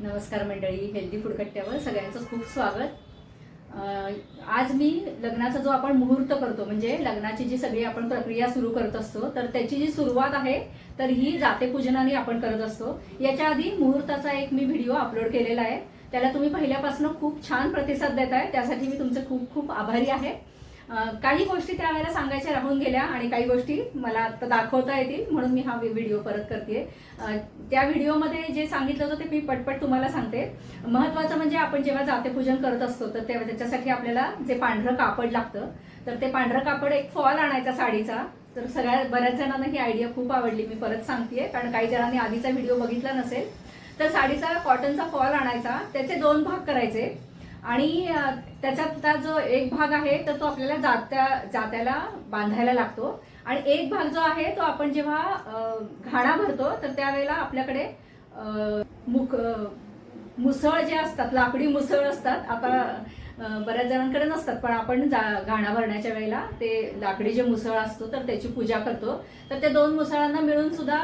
नमस्कार मंडळी healthy food कट्ट्यावर सगळ्यांचं खूप स्वागत. आज मी लग्नाचा जो आपण मुहूर्त करतो म्हणजे लग्नाची जी सगळी आपण प्रक्रिया सुरू करत असतो तर त्याची जी सुरुवात आहे तर ही जाते पूजनाने आपण करत असतो. याच्या आधी मुहूर्ताचा एक मी व्हिडिओ अपलोड केलेला आहे. त्याला तुम्ही पहिल्यापासून खूप छान प्रतिसाद देत आहे त्यासाठी मी तुमचे खूप खूप आभारी आहे. काही गोष्टी त्यावेळेला सांगायच्या राहून गेल्या आणि काही गोष्टी मला आता दाखवता येतील म्हणून मी हा व्हिडिओ परत करते त्या व्हिडिओमध्ये जे सांगितलं होतं ते मी पटपट तुम्हाला सांगते. महत्वाचं म्हणजे आपण जेव्हा जातेपूजन करत असतो तर तेव्हा त्याच्यासाठी आपल्याला जे पांढरं कापड लागतं तर ते पांढरं कापड एक फॉल आणायचा साडीचा. तर सगळ्या बऱ्याच जणांना ही आयडिया खूप आवडली मी परत सांगते कारण काही जणांनी आधीचा व्हिडिओ बघितला नसेल. तर साडीचा कॉटनचा फॉल आणायचा त्याचे दोन भाग करायचे. आणि त्याच्यातला जो एक भाग आहे तर तो आपल्याला जात्या जात्याला बांधायला लागतो. आणि एक भाग जो आहे तो आपण जेव्हा घाणा भरतो तर त्यावेळेला आपल्याकडे मुख मुसळ जे असतात लाकडी मुसळ असतात आता बऱ्याच जणांकडे नसतात पण आपण जा- घाणा भरण्याच्या वेळेला ते लाकडी जे मुसळ असतो तर त्याची पूजा करतो. तर ते दोन मुसळांना मिळून सुद्धा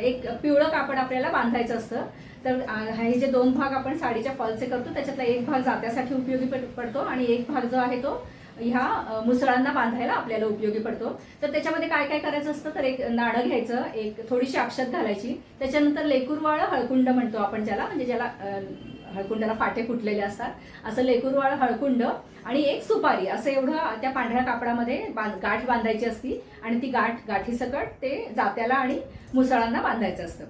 एक पिवळं कापड आपल्याला बांधायचं असतं. तर हे जे दोन भाग आपण साडीच्या फॉलचे करतो त्याच्यातला एक भाग जात्यासाठी उपयोगी पडतो आणि एक भाग जो आहे तो ह्या मुसळांना बांधायला आपल्याला उपयोगी पडतो. तर त्याच्यामध्ये काय काय करायचं असतं तर एक नाणं घ्यायचं एक थोडीशी अक्षत घालायची. त्याच्यानंतर लेकुरवाळ हळकुंड म्हणतो आपण ज्याला म्हणजे ज्याला हळकुंडाला फाटे फुटलेले असतात. असं लेकुरवाळ हळकुंड आणि एक सुपारी असं एवढं त्या पांढऱ्या कापडामध्ये बांध गाठ बांधायची असती आणि ती गाठ गाठीसकट ते जात्याला आणि मुसळांना बांधायचं असतं.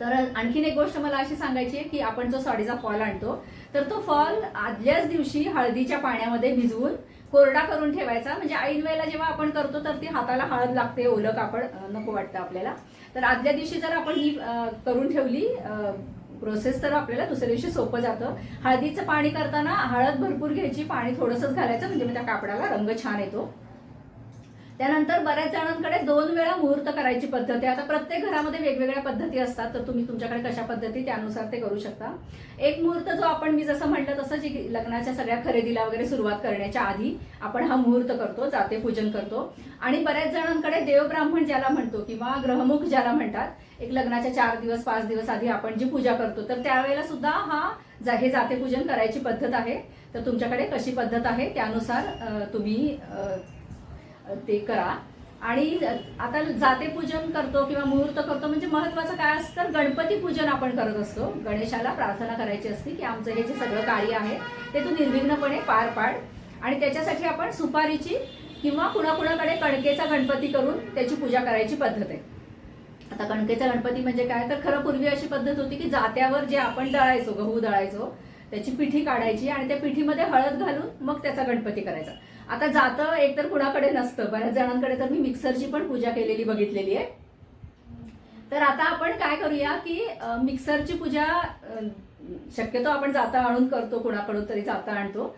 तर आणखीन एक गोष्ट मला अशी सांगायची आहे की आपण जो साडीचा फॉल आणतो तर तो फॉल आदल्याच दिवशी हळदीच्या पाण्यामध्ये भिजवून कोरडा करून ठेवायचा. म्हणजे ऐन वेळेला जेव्हा आपण करतो तर ती हाताला हळद लागते ओलं कापड नको वाटतं आपल्याला. तर आदल्या दिवशी जर आपण ही करून ठेवली प्रोसेस तर आपल्याला दुसऱ्या दिवशी सोपं जातं. हळदीचं पाणी करताना हळद भरपूर घ्यायची पाणी थोडंसंच घालायचं म्हणजे त्या कापडाला रंग छान येतो. त्यानंतर बऱ्याच जणांकडे दोन वेळा मुहूर्त करायची पद्धत आहे. आता प्रत्येक घरामध्ये वेगवेगळ्या पद्धती असतात तर तुम्ही तुमच्याकडे कशा पद्धती त्यानुसार ते करू शकता. एक मुहूर्त जो आपण मी जसं म्हटलं तसं जी लग्नाच्या सगळ्या खरेदीला वगैरे सुरुवात करण्याच्या आधी आपण हा मुहूर्त करतो जाते पूजन करतो. आणि बऱ्याच जणांकडे देवब्राह्मण ज्याला म्हणतो किंवा ग्रहमुख ज्याला म्हणतात एक लग्नाच्या चार दिवस पाच दिवस आधी आपण जी पूजा करतो तर त्यावेळेला सुद्धा हा जा- हे जाते पूजन करायची पद्धत आहे. तर तुमच्याकडे कशी पद्धत आहे त्यानुसार तुम्ही ते करा. आणि आता जाते पूजन करतो किंवा मुहूर्त करतो म्हणजे महत्वाचं काय असतं? तर गणपती पूजन आपण करत असतो. गणेशाला प्रार्थना करायची असते की आमचं हे जे सगळं कार्य आहे ते तू निर्विघ्नपणे पार पाड. आणि त्याच्यासाठी आपण सुपारीची किंवा कुणाकुणाकडे कणकेचा गणपती करून त्याची पूजा करायची पद्धत आहे. आता कणकेचा गणपती म्हणजे काय? तर खरं पूर्वी अशी पद्धत होती की जात्यावर जे आपण दळायचो गहू दळायचो त्याची पिठी काढायची आणि त्या पिठीमध्ये हळद घालून मग त्याचा गणपती करायचा. आता जातं एकतर कुणाकडे नसतं. बऱ्याच जणांकडे तर मी मिक्सरची पण पूजा केलेली बघितलेली आहे. तर आता आपण काय करूया की मिक्सरची पूजा शक्यतो आपण जाता आणून करतो कुणाकडून तरी जाता आणतो.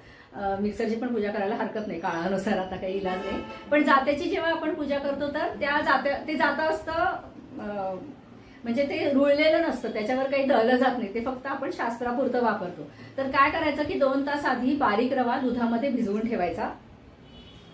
मिक्सरची पण पूजा करायला हरकत नाही काळानुसार आता काही इलाज नाही. पण जात्याची जेव्हा आपण पूजा करतो तर त्या जात्या ते जातं असतं म्हणजे ते रुळलेलं नसतं. त्याच्यावर काही दळलं जात नाही. ते फक्त आपण शास्त्रापुरतं वापरतो. तर काय करायचं की दोन तास आधी बारीक रवा दुधामध्ये भिजवून ठेवायचा.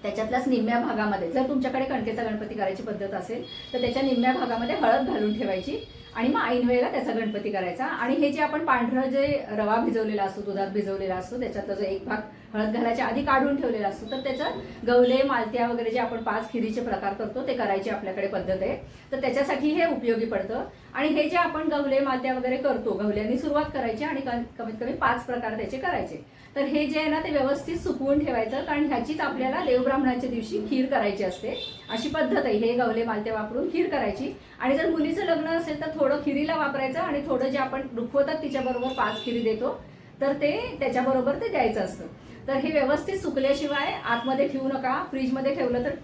त्याच्यातल्याच निम्म्या भागामध्ये जर तुमच्याकडे कणकेचा गणपती करायची पद्धत असेल तर त्याच्या निम्म्या भागामध्ये हळद घालून ठेवायची आणि मग ऐन वेळेला त्याचा गणपती करायचा. आणि हे जे आपण पांढरं जे रवा भिजवलेला असतो दुधात भिजवलेला असतो त्याच्यातला जो एक भाग हळद घालायच्या आधी काढून ठेवलेला असतो. तर त्याचं गवले मालत्या वगैरे जे आपण पाच खिरीचे प्रकार करतो ते करायची आपल्याकडे पद्धत आहे. तर त्याच्यासाठी हे उपयोगी पडतं. आणि हे जे आपण गवले मालत्या वगैरे करतो गवल्यांनी सुरुवात करायची आणि कमीत कमी पाच प्रकार त्याचे करायचे. तर हे जे आहे ना ते व्यवस्थित सुकवून ठेवायचं. कारण ह्याचीच आपल्याला देवब्राह्मणाच्या दिवशी खीर करायची असते. अशी पद्धत आहे. हे गवले मालते वापरून खीर करायची. आणि जर मुलीचं लग्न असेल तर थोडं खिरीला वापरायचं आणि थोडं जे आपण रुखवतात तिच्याबरोबर पाच खिरी देतो तर ते त्याच्याबरोबर ते द्यायचं असतं. तर हे व्यवस्थित सुकल्याशिवाय आतमध्ये ठेवू नका. फ्रीजमध्ये ठेवलं तर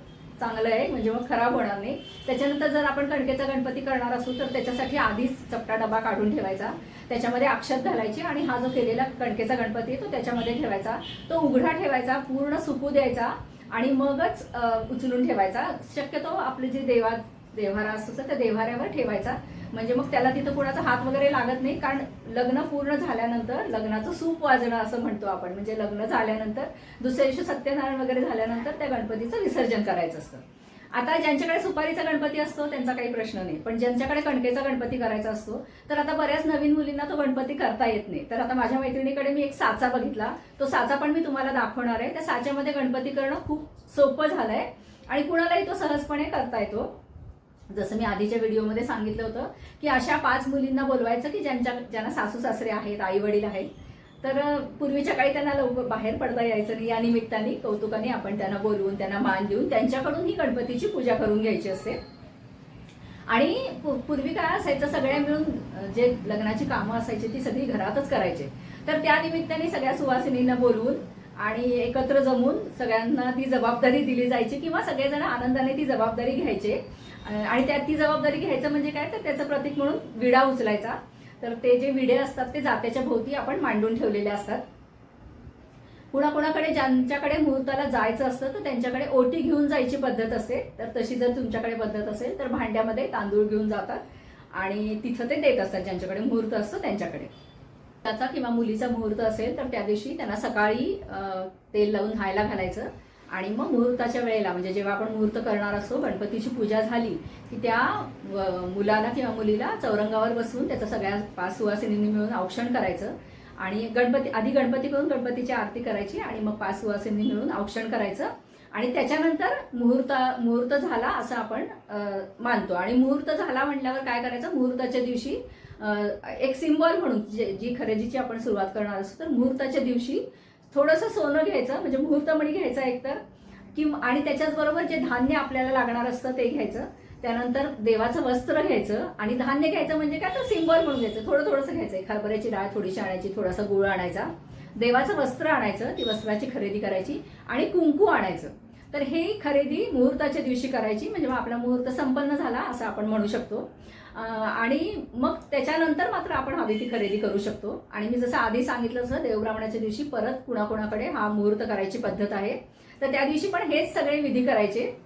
चांगलं आहे. म्हणजे मग खराब होणार नाही. त्याच्यानंतर जर आपण कणकेचा गणपती करणार असू तर त्याच्यासाठी आधीच चपटा डबा काढून ठेवायचा. त्याच्यामध्ये अक्षत घालायची आणि हा जो केलेला कणकेचा गणपती आहे तो त्याच्यामध्ये ठेवायचा. तो उघडा ठेवायचा पूर्ण सुकू द्यायचा आणि मगच उचलून ठेवायचा. शक्यतो आपले जे देवा देव्हारा असतो तर त्या देव्हाऱ्यावर ठेवायचा. म्हणजे मग त्याला तिथं कुणाचा हात वगैरे लागत नाही कारण लग्न पूर्ण झाल्यानंतर लग्नाचं सूप वाजणं असं म्हणतो आपण. म्हणजे लग्न झाल्यानंतर दुसऱ्या दिवशी सत्यनारायण वगैरे झाल्यानंतर त्या गणपतीचं विसर्जन करायचं असतं. आता ज्यांच्याकडे सुपारीचा गणपती असतो त्यांचा काही प्रश्न नाही. पण ज्यांच्याकडे कणकेचा गणपती करायचा असतो तर आता बऱ्याच नवीन मुलींना तो गणपती करता येत नाही. तर आता माझ्या मैत्रिणीकडे मी एक साचा बघितला. तो साचा पण मी तुम्हाला दाखवणार आहे. त्या साच्यामध्ये गणपती करणं खूप सोपं झालंय आणि कुणालाही तो सहजपणे करता येतो. जसं मी आधीच्या व्हिडिओमध्ये सांगितलं होतं की अशा पाच मुलींना बोलवायचं की ज्यांच्या ज्यांना सासू सासरे आहेत आई वडील आहेत तर पूर्वीच्या काळी त्यांना लवकर बाहेर पडता यायचं नाही. या निमित्ताने कौतुकाने आपण त्यांना बोलवून त्यांना मान देऊन त्यांच्याकडून ही गणपतीची पूजा करून घ्यायची असते. आणि पूर्वी काय असायचं सगळ्या मिळून जे लग्नाची कामं असायची ती सगळी घरातच करायचे. तर त्या निमित्ताने सगळ्या सुवासिनींना बोलवून आणि एकत्र जमून सगळ्यांना ती जबाबदारी दिली जायची किंवा सगळेजण आनंदाने ती जबाबदारी घ्यायचे. आणि त्यात ती जबाबदारी घ्यायचं म्हणजे काय? तर त्याचं प्रतीक म्हणून विडा उचलायचा. तर ते जे विडे असतात ते जात्याच्या भोवती आपण मांडून ठेवलेले असतात. कुणाकुणाकडे ज्यांच्याकडे मुहूर्ताला जायचं असतं तर त्यांच्याकडे ओटी घेऊन जायची पद्धत असते. तर तशी जर तुमच्याकडे पद्धत असेल तर भांड्यामध्ये तांदूळ घेऊन जातात. आणि तिथं ते देत असतात ज्यांच्याकडे मुहूर्त असतो त्यांच्याकडे. त्याचा किंवा मुलीचा मुहूर्त असेल तर त्या दिवशी त्यांना सकाळी तेल लावून न्हायला घालायचं. आणि मग मुहूर्ताच्या वेळेला म्हणजे जेव्हा आपण मुहूर्त करणार असतो गणपतीची पूजा झाली की त्या मुलाला किंवा मुलीला चौरंगावर बसवून त्याचं सगळ्या पाच सुवासिनींनी मिळून औक्षण करायचं. आणि गणपती आधी गणपती करून गणपतीची आरती करायची आणि मग पाच सुवासिनी मिळून औक्षण करायचं. आणि त्याच्यानंतर मुहूर्त मुहूर्त झाला असं आपण मानतो. आणि मुहूर्त झाला म्हटल्यावर काय करायचं? मुहूर्ताच्या दिवशी एक सिम्बॉल म्हणून जे जी खरेदीची आपण सुरुवात करणार असतो तर मुहूर्ताच्या दिवशी थोडंसं सोनं घ्यायचं म्हणजे मुहूर्तमणी घ्यायचा एकतर किंवा आणि त्याच्याच बरोबर जे धान्य आपल्याला लागणार असतं ते घ्यायचं. त्यानंतर देवाचं वस्त्र घ्यायचं आणि धान्य घ्यायचं म्हणजे काय तर सिंबल म्हणून घ्यायचं. थोडं थोडंसं घ्यायचं. एक डाळ थोडीशी आणायची थोडासा गुळ आणायचा. देवाचं वस्त्र आणायचं ती वस्त्राची खरेदी करायची आणि कुंकू आणायचं. तर हे खरेदी मुहूर्ताच्या दिवशी करायची म्हणजे मग आपला मुहूर्त संपन्न झाला असं आपण म्हणू शकतो. आणि मग त्याच्यानंतर मात्र आपण हवी ती खरेदी करू शकतो. आणि मी जसं आधी सांगितलं असं देवब्राह्मणाच्या दिवशी परत कुणाकुणाकडे हा मुहूर्त करायची पद्धत आहे. तर त्या दिवशी पण हेच सगळे विधी करायचे.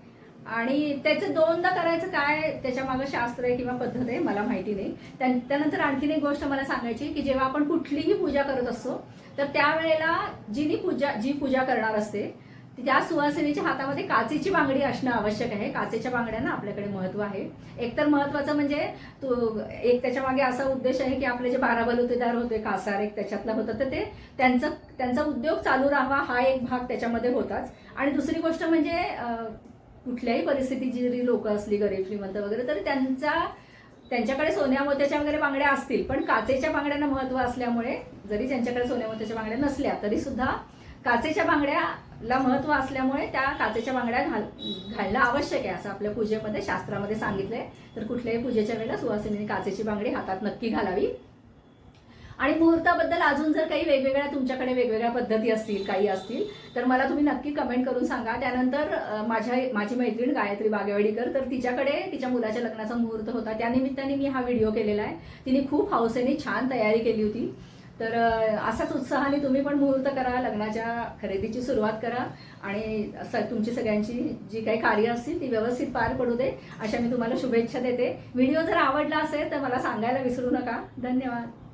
आणि त्याचं दोनदा करायचं काय त्याच्या मागं शास्त्र आहे किंवा पद्धत आहे मला माहिती नाही. त्या- त्यानंतर आणखीन एक गोष्ट मला सांगायची की जेव्हा आपण कुठलीही पूजा करत असतो तर त्यावेळेला जिनी पूजा जी पूजा करणार असते त्या सुवासिनीच्या हातामध्ये काचेची बांगडी असणं आवश्यक आहे. काचेच्या बांगड्यांना आपल्याकडे महत्त्व आहे. एकतर महत्वाचं म्हणजे तो एक त्याच्यामागे असा उद्देश आहे की आपले जे बारा बलुतेदार होते कासार एक त्याच्यातलं होतं तर ते त्यांचं त्यांचा उद्योग चालू राहावा हा एक भाग त्याच्यामध्ये होताच. आणि दुसरी गोष्ट म्हणजे कुठल्याही परिस्थितीची जरी लोक असली गरीब श्रीमंत वगैरे तर त्यांचा त्यांच्याकडे सोन्या मोत्याच्या वगैरे बांगड्या असतील पण काचेच्या बांगड्यांना महत्त्व असल्यामुळे जरी त्यांच्याकडे सोन्या मोत्याच्या बांगड्या नसल्या तरी सुद्धा काचेच्या ला महत्त्व असल्यामुळे त्या काचेच्या बांगड्या घाल घालणं आवश्यक आहे असं आपल्या पूजेमध्ये शास्त्रामध्ये सांगितलंय. तर कुठल्याही पूजेच्या वेळेला सुवासिनीने काचेची बांगडी हातात नक्की घालावी. आणि मुहूर्ताबद्दल अजून जर काही वेगवेगळ्या तुमच्याकडे वेगवेगळ्या पद्धती असतील काही असतील तर मला तुम्ही नक्की कमेंट करून सांगा. त्यानंतर माझ्या माझी मैत्रीण गायत्री बागेवाडीकर तर तिच्याकडे तिच्या मुलाच्या लग्नाचा मुहूर्त होता. त्यानिमित्ताने मी हा व्हिडिओ केलेला आहे. तिने खूप हौसेने छान तयारी केली होती. तर असाच उत्साहाने तुम्ही पण मुहूर्त करा लग्नाच्या खरेदीची सुरुवात करा आणि स- तुमची सगळ्यांची जी काही कार्य असतील ती व्यवस्थित पार पडू दे. अशा मी तुम्हाला शुभेच्छा देते. व्हिडिओ जर आवडला असेल तर मला सांगायला विसरू नका. धन्यवाद.